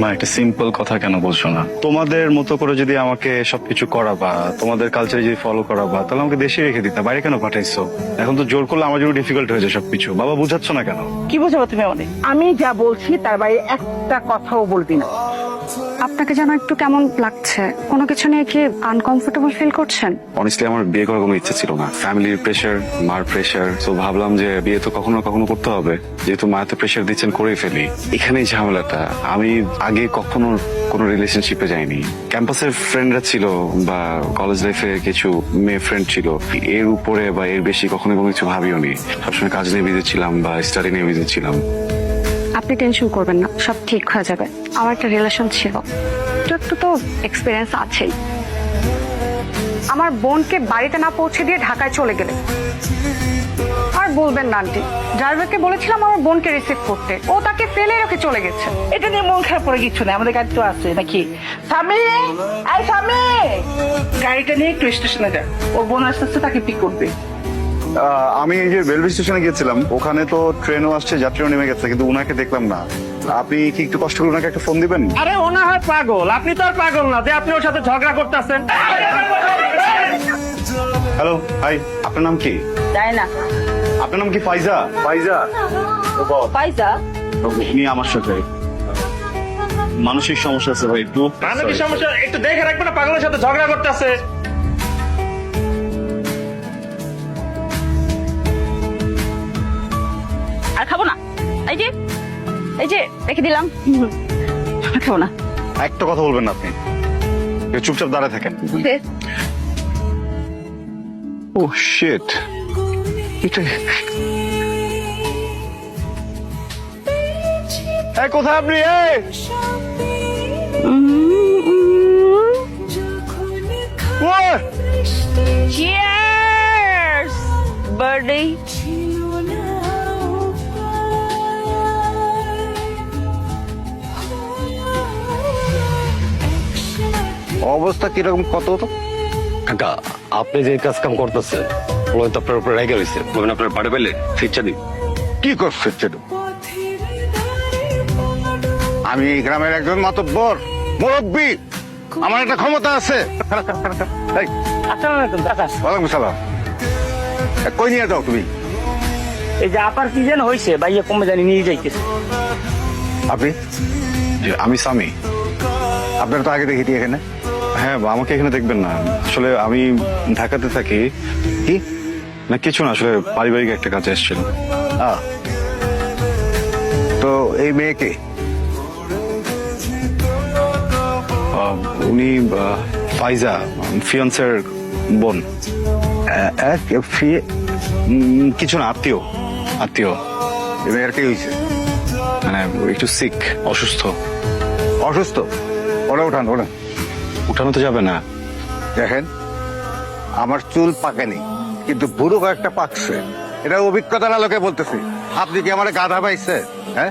মা, একটা সিম্পল কথা কেন বলছো না? তোমাদের মতো করে যদি আমাকে সবকিছু করাবা, তোমাদের কালচারে যদি ফলো করাবা, তাহলে আমাকে দেশে রেখে দিতা। বাইরে কেন পাঠাইছো? এখন তো জোর করলে আমার জন্য ডিফিকাল্ট হয়ে যায় সবকিছু। বাবা, বুঝাচ্ছ না কেন? কি বোঝাবো তুমি আমি যা বলছি, তার বাইরে একটা কথাও বলবি না। আপনাকে যেন একটু কেমন লাগছে? কোনো কিছু নিয়ে কি আনকমফোর্টেবল ফিল করছেন? অনেস্টলি আমার বিয়ে করার কোনো ইচ্ছে ছিল না। ফ্যামিলির প্রেশার মার প্রেশার তো ভাবলাম যে বিয়ে তো কখনো কখনো করতে হবে। যেহেতু মা মায়াতে প্রেশার দিচ্ছেন, করেই ফেলি। এখানেই ঝামেলাটা। আমি আগে কখনো কোনো রিলেশনশিপে যাইনি। ক্যাম্পাসের ফ্রেন্ডরা ছিল বা কলেজ লাইফে কিছু মেয়ে ফ্রেন্ড ছিল। এর উপরে বা এর বেশি কখনো কোনো কিছু ভাবিও নি সবসময় কাজ নিয়ে বিজি ছিলাম বা স্টাডি নিয়ে বিজি ছিলাম। আপনি টেনশন করবেন না সব ঠিক হয়ে যাবে। আমার একটা রিলেশন ছিল। একটু একটু তো এক্সপিরিয়েন্স আছেই। আমার বোনকে বাড়িতে না পৌঁছে দিয়ে ঢাকায় চলে গেলে। আর বলবেন না আন্টি। ড্রাইভারকে বলেছিলাম আমার বোনকে রিসিভ করতে। ও তাকে ফেলে রেখে চলে গেছে। এটা নিয়ে মন খারাপ করে কিছু নেই আমাদের গাড়ি তো আছে নাকি? স্বামী! এই স্বামী! গাড়িটা নিয়ে একটু স্টেশনে যা ওর বোন আস্তে আস্তে তাকে পিক করবে। আমি এই যে রেলওয়ে স্টেশনে গিয়েছিলাম ওখানে তো ট্রেনও আসছে যাত্রীও নেমে গেছে কিন্তু উনাকে দেখলাম না। আপনি কি একটু কষ্ট করে ওনাকে একটা ফোন দিবেন? আরে ও না হয় পাগল। আপনি তো আর পাগল না যে আপনি ওর সাথে ঝগড়া করতেছেন। হ্যালো হাই আপনার নাম কি? যায় না আপনার নাম কি ফাইজা? ফাইজা। ও বাবা, পাইজা উনি আমার সাথে। মানসিক সমস্যা আছে ভাই একটু। আমি কি সমস্যা একটু দেখে রাখবেন না পাগলের সাথে ঝগড়া করতেছে। এই যে এই যে রেখে দিলাম। খাব না। একটা কথা বলবেন না আপনি। চুপচাপ দাঁড়ায় থাকেন। ও শিট এটা এই কোথায় আপনি? এই! ওই! চিয়ার্স অবস্থা কীরকম? কত তো? কাকা আপনি যে কাজ কাম করতেছেন ওই তো আপনার উপরে রেগে রয়েছে বলবেন আপনার বাড়ি পেলে ফিরছে দিন। কি করছে সেটা আমি এই গ্রামের একজন মাতব্বর মুরব্বী। আমার একটা ক্ষমতা আছে। আসসালামু আলাইকুম ওয়ালাইকুম সালাম। কই নিয়ে যাও তুমি? এই যে আপার কি যেন হয়েছে ভাইয়া কমে জানি নিয়ে যাইতেছে। আপনি? আমি সামি আপনার তো আগে দেখিনি এখানে। হ্যাঁ আমাকে এখানে দেখবেন না। আসলে আমি ঢাকাতে থাকি। কি? না, কিছু না, আসলে পারিবারিক একটা কাজে এসেছিলাম আহ। তো এই মেয়েকে উনি ফাইজা, ফিয়ন্সের বোন। কিছু না, আত্মীয়। আত্মীয়। এই মেয়ের কি হয়েছে? মানে একটু সিক অসুস্থ। অসুস্থ? ওরা উঠান ওরা। উঠানো তো যাবে না। দেখেন, আমার চুল পাকেনি, কিন্তু বুড়ো কয়েকটা পাকছে। এটা অভিজ্ঞতার আলোকে বলতেছি। আপনি কি আমার গাধা পাইছে হ্যাঁ?